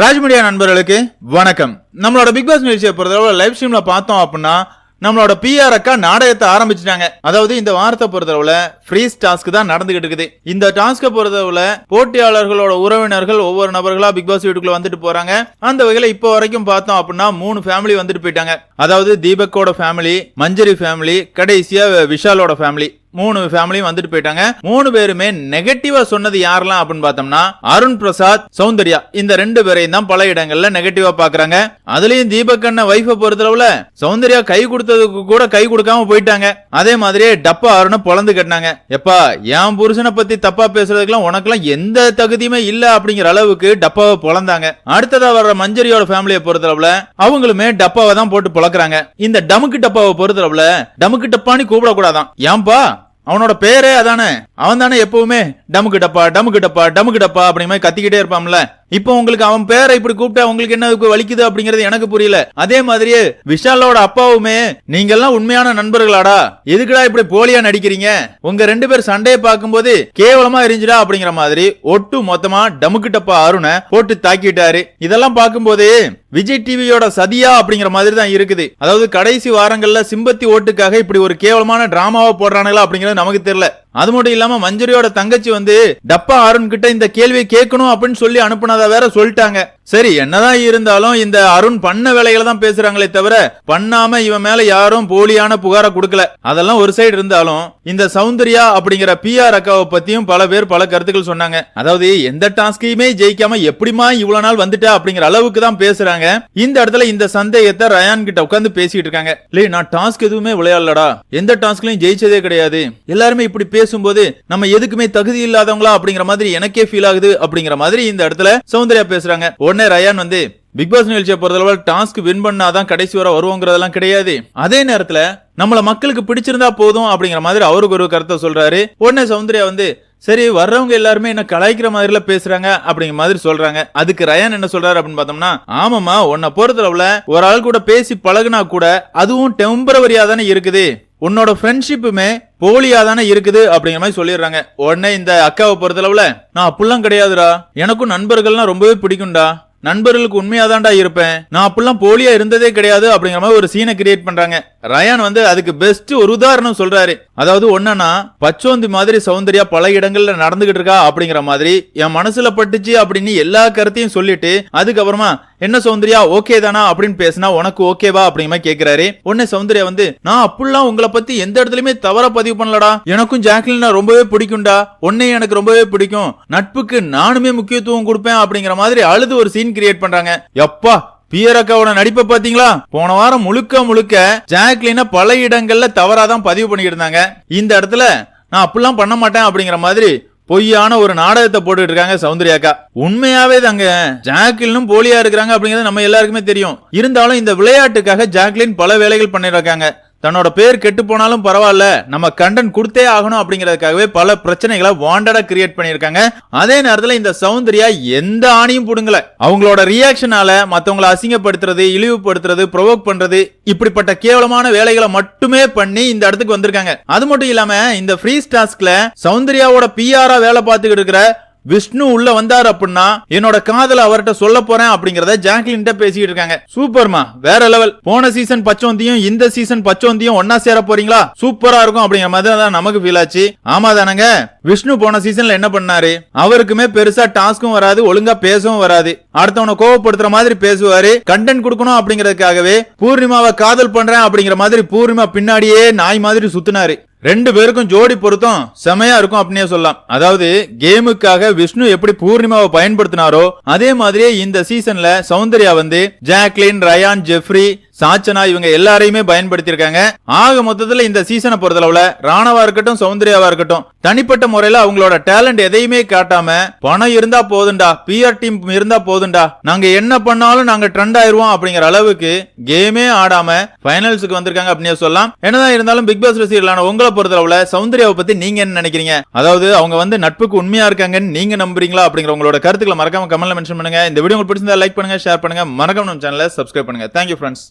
ராஜ்மீடியா நண்பர்களுக்கு வணக்கம். நம்மளோட பிக் பாஸ் நிகழ்ச்சியை பொறுத்தளவு லைவ் ஸ்ட்ரீம்ல பார்த்தோம் அப்படின்னா நம்மளோட பிஆர் அக்கா நாடகத்தை ஆரம்பிச்சிட்டாங்க. அதாவது இந்த வாரத்தை பொறுத்தளவுல ஃப்ரீஸ் டாஸ்க் தான் நடந்துகிட்டு இருக்குது. இந்த டாஸ்க்கை பொறுத்தளவுல போட்டியாளர்களோட உறவினர்கள் ஒவ்வொரு நபர்களா பிக் பாஸ் வீட்டுக்குள்ள வந்துட்டு போறாங்க. அந்த வகையில இப்போ வரைக்கும் பார்த்தோம் அப்படின்னா மூணு ஃபேமிலி வந்துட்டு போயிட்டாங்க. அதாவது தீபக்கோட ஃபேமிலி மஞ்சரி ஃபேமிலி கடைசியா விஷாலோட ஃபேமிலி மூணு ஃபேமிலியும் வந்துட்டு போயிட்டாங்க. மூணு பேருமே நெகட்டிவா சொன்னது யாரெல்லாம் அப்படின்னு பார்த்தோம்னா அருண் பிரசாத் சௌந்தர்யா. இந்த ரெண்டு பேரையும் தான் பல இடங்கள்ல நெகட்டிவா பாக்குறாங்க அதுலயும் தீபக் அண்ணன் வைஃபை பொறுத்தளவுல சௌந்தர்யா கை கொடுத்ததுக்கு கூட கை கொடுக்காம போயிட்டாங்க. அதே மாதிரியே டப்பா அருணை பொழந்து கட்டினாங்க. எப்பா என் புருஷனை பத்தி தப்பா பேசுறதுக்கெல்லாம் உனக்கெல்லாம் எந்த தகுதியுமே இல்ல அப்படிங்கிற அளவுக்கு டப்பாவை பொழந்தாங்க. அடுத்ததா வர்ற மஞ்சரியோட ஃபேமிலியை பொறுத்தளவுல அவங்களுமே டப்பாவை தான் போட்டு பொழக்கிறாங்க. இந்த டமுக்கு டப்பாவை பொறுத்தளவுல டமுக்கு டப்பான்னு கூப்பிடக்கூடாதான். ஏன்பா அவனோட பேரே அதானே? அவன் தானே எப்பவுமே டமுக்கு டப்பா டமுக்கு டப்பா டமுக்கு டப்பா அப்படிங்கிற மாதிரி கத்திக்கிட்டே இருப்பான்ல. இப்போ உங்களுக்கு அவன் பேரை இப்படி கூப்பிட்டா உங்களுக்கு என்ன வலிக்குது அப்படிங்கறது எனக்கு புரியல. அதே மாதிரியே விஷாலோட அப்பாவுமே நீங்க எல்லாம் உண்மையான நண்பர்களாடா. எதுக்குடா இப்படி போலியா நடிக்கிறீங்க? உங்க ரெண்டு பேர் சண்டையை பார்க்கும்போது கேவலமா இருந்துடா அப்படிங்கிற மாதிரி ஒட்டு மொத்தமா டமுக்கு டப்பா அருணை போட்டு தாக்கிட்டாரு. இதெல்லாம் பார்க்கும்போது விஜய் டிவியோட சதியா அப்படிங்கிற மாதிரி தான் இருக்குது. அதாவது கடைசி வாரங்களில் சிம்பத்தி ஓட்டுக்காக இப்படி ஒரு கேவலமான டிராமாவை போடுறானுங்களா அப்படிங்கிறது நமக்கு தெரியல. அது மட்டும் இல்லாம மஞ்சரியோட தங்கச்சி வந்து டப்பா அருண் கிட்ட இந்த கேள்வியை கேட்கணும் அப்படின்னு சொல்லி அனுப்புனதா வேற சொல்லிட்டாங்க. சரி என்னதான் இருந்தாலும் இந்த அருண் பண்ண வேலைகளை தான் பேசுறாங்களே தவிர பண்ணாம இவன் மேல யாரும் போலியான புகாரை கொடுக்கல. அதெல்லாம் ஒரு சைடு இருந்தாலும் இந்த சௌந்தர்யா அப்படிங்கிற பிஆர் அக்காவை பத்தியும் பல பேர் பல கருத்துக்கள் சொன்னாங்க. அதாவது எந்த டாஸ்கையுமே ஜெயிக்காம எப்படிமா இவ்வளவு நாள் வந்துட்டா அப்படிங்கிற அளவுக்கு தான் பேசுறாங்க. இந்த இடத்துல இந்த சந்தேகத்தை ரயான் கிட்ட உட்காந்து பேசிட்டு இருக்காங்க. இல்லை நான் டாஸ்க் எதுவுமே விளையாடலடா. எந்த டாஸ்க்லயும் ஜெயிச்சதே கிடையாது. எல்லாருமே இப்படி பேசும்போது நம்ம எதுக்குமே தகுதி இல்லாதவங்களா அப்படிங்கிற மாதிரி எனக்கே ஃபீல் ஆகுது அப்படிங்கிற மாதிரி இந்த இடத்துல சௌந்தர்யா பேசுறாங்க. உடனே ரயான் வந்து பிக் பாஸ் நிகழ்ச்சியை பொறுத்தளவு டாஸ்க் வின் பண்ணாதான் கடைசி வர வருவோங்கிறதெல்லாம் கிடையாது. அதே நேரத்துல நம்மள மக்களுக்கு பிடிச்சிருந்தா போதும் அப்படிங்கிற மாதிரி அவருக்கு ஒரு கருத்தை சொல்றாரு. உடனே சௌந்தர்யா வந்து சரி வர்றவங்க எல்லாருமே என்ன கலாய்க்கிற மாதிரில பேசுறாங்க அப்படிங்கிற மாதிரி சொல்றாங்க. அதுக்கு ரயான் என்ன சொல்றாரு அப்படின்னு பார்த்தோம்னா ஆமாமா உன்னை பொறுத்தளவுல ஒரு ஆள் கூட பேசி பழகுனா கூட அதுவும் டெம்பரவரியா தானே இருக்குது. உன்னோட ஃப்ரெண்ட்ஷிப்புமே போலியா தானே இருக்குது அப்படிங்கிற மாதிரி சொல்லிடுறாங்க. உடனே இந்த அக்காவை பொறுத்தளவுல நான் அப்படிலாம் கிடையாதுடா. எனக்கும் நண்பர்கள்லாம் ரொம்பவே பிடிக்கும்டா. நண்பர்களுக்கு உண்மையாதான்டா இருப்பேன். நான் அப்படிலாம் போலியா இருந்ததே கிடையாது அப்படிங்கிற மாதிரி ஒரு சீனை கிரியேட் பண்றாங்க. ரயான் வந்து அதுக்கு பெஸ்ட் ஒரு உதாரணம் சொல்றாரு. அதாவது ஒன்னா பச்சோந்தி மாதிரி சௌந்தர்யா பல இடங்கள்ல நடந்துகிட்டு இருக்கா அப்படிங்கிற மாதிரி என் மனசுல பட்டுச்சு அப்படின்னு எல்லா கருத்தையும் சொல்லிட்டு அதுக்கப்புறமா என்ன சௌந்தர்யா ஓகே தானா அப்படின்னு பேசினா உனக்கு ஓகேவா அப்படிங்கிற கேக்குறாரு. உடனே சௌந்தர்யா வந்து நான் அப்படிலாம் உங்களை பத்தி எந்த இடத்துலயுமே தவறா பதிவு பண்ணலடா. எனக்கும் ஜாக்லின் ரொம்பவே பிடிக்கும்டா. உன்னையும் எனக்கு ரொம்பவே பிடிக்கும். நட்புக்கு நானுமே முக்கியத்துவம் கொடுப்பேன் அப்படிங்கிற மாதிரி அழுது ஒரு சீன் கிரியேட் பண்றாங்க. எப்பா பியர் அக்காவோட நடிப்பை பாத்தீங்களா போன வாரம் முழுக்க முழுக்க ஜாக்லின பல இடங்கள்ல தவறாதான் பதிவு பண்ணிக்கிட்டு இருந்தாங்க. இந்த இடத்துல நான் அப்படிலாம் பண்ண மாட்டேன் அப்படிங்கிற மாதிரி பொய்யான ஒரு நாடகத்தை போட்டுட்டு இருக்காங்க சௌந்தர்யாக்கா உண்மையாவே தாங்க ஜாக்லினும் போலியா இருக்கிறாங்க அப்படிங்கிறது நம்ம எல்லாருக்குமே தெரியும். இருந்தாலும் இந்த விளையாட்டுக்காக ஜாக்லின் பல வேலைகள் பண்ணிருக்காங்க தன்னோட பேர் கெட்டு போனாலும் பரவாயில்ல நம்ம கண்டன் கொடுத்தே ஆகணும் அப்படிங்கிறதுக்காகவே பல பிரச்சனைகளை வாண்டடா கிரியேட் பண்ணியிருக்காங்க. அதே நேரத்தில் இந்த சௌந்தர்யா எந்த ஆணியும் பிடுங்கல. அவங்களோட ரியாக்ஷனால மற்றவங்களை அசிங்கப்படுத்துறது இழிவுபடுத்துறது ப்ரொவோக் பண்றது இப்படிப்பட்ட கேவலமான வேலைகளை மட்டுமே பண்ணி இந்த இடத்துக்கு வந்திருக்காங்க. அது மட்டும் இல்லாம இந்த ஃப்ரீ டாஸ்க்ல சௌந்தர்யாவோட பிஆரா வேலை பார்த்துக்கிட்டு இருக்கிற விஷ்ணு உள்ள வந்தார் அப்படின்னா என்னோட காதல அவர்கிட்ட சொல்ல போறேன் அப்படிங்கறத ஜாக்லின் பேசிட்டு இருக்காங்க. சூப்பர்மா வேற லெவல். போன சீசன் பச்சோந்தியும் இந்த சீசன் பச்சோந்தியும் ஒன்னா சேர போறீங்களா? சூப்பரா இருக்கும் அப்படிங்கிற மாதிரி தான் நமக்கு ஃபீல் ஆச்சு. ஆமா தானங்க? விஷ்ணு போன சீசன்ல என்ன பண்ணாரு? அவருக்குமே பெருசா டாஸ்க்கும் வராது ஒழுங்கா பேசவும் வராது. அடுத்தவனை கோவப்படுத்துற மாதிரி பேசுவாரு. கண்டென்ட் கொடுக்கணும் அப்படிங்கறதுக்காகவே பூர்ணிமாவை காதல் பண்றேன் அப்படிங்கிற மாதிரி பூர்ணிமா பின்னாடியே நாய் மாதிரி சுத்தினாரு. ரெண்டு பேருக்கும் ஜோடி பொருத்தம் செமையா இருக்கும் அப்படின்னே சொல்லலாம். அதாவது கேமுக்காக விஷ்ணு எப்படி பூர்ணிமாவை பயன்படுத்தினாரோ அதே மாதிரியே இந்த சீசன்ல சௌந்தர்யா வந்து ஜாக்லின் ரயான் ஜெஃப்ரி சாச்சனா இவங்க எல்லாரையுமே பயன்படுத்தியிருக்காங்க. ஆக மொத்தத்துல இந்த சீசனை பொறுத்தளவுல ராணவா இருக்கட்டும் சௌந்தர்யாவா இருக்கட்டும் தனிப்பட்ட முறையில அவங்களோட டேலண்ட் எதையுமே காட்டாம பணம் இருந்தா போதுண்டா பிஆர் டீம் இருந்தா போதுண்டா நாங்க என்ன பண்ணாலும் நாங்க ட்ரெண்ட் ஆயிருவோம் அப்படிங்கிற அளவுக்கு கேமே ஆடாம ஃபைனல்ஸுக்கு வந்திருக்காங்க அப்படின்னு சொல்லலாம். என்னதான் இருந்தாலும் பிக் பாஸ் ரசிகர்களான உங்களை பொறுத்தளவுல சௌந்தர்யாவை பத்தி நீங்க என்ன நினைக்கிறீங்க? அதாவது அவங்க வந்து நட்புக்கு உண்மையா இருக்காங்கன்னு நீங்க நம்புறீங்களா அப்படிங்கிற உங்களோட கருத்துக்களை மறக்காம கமெண்ட்ல மென்ஷன் பண்ணுங்க. இந்த வீடியோ உங்களுக்கு பிடிச்சிருந்தா லைக் பண்ணுங்க ஷேர் பண்ணுங்க. மறக்காம நம்ம சேனலை சப்ஸ்கிரைப் பண்ணுங்க. Thank you friends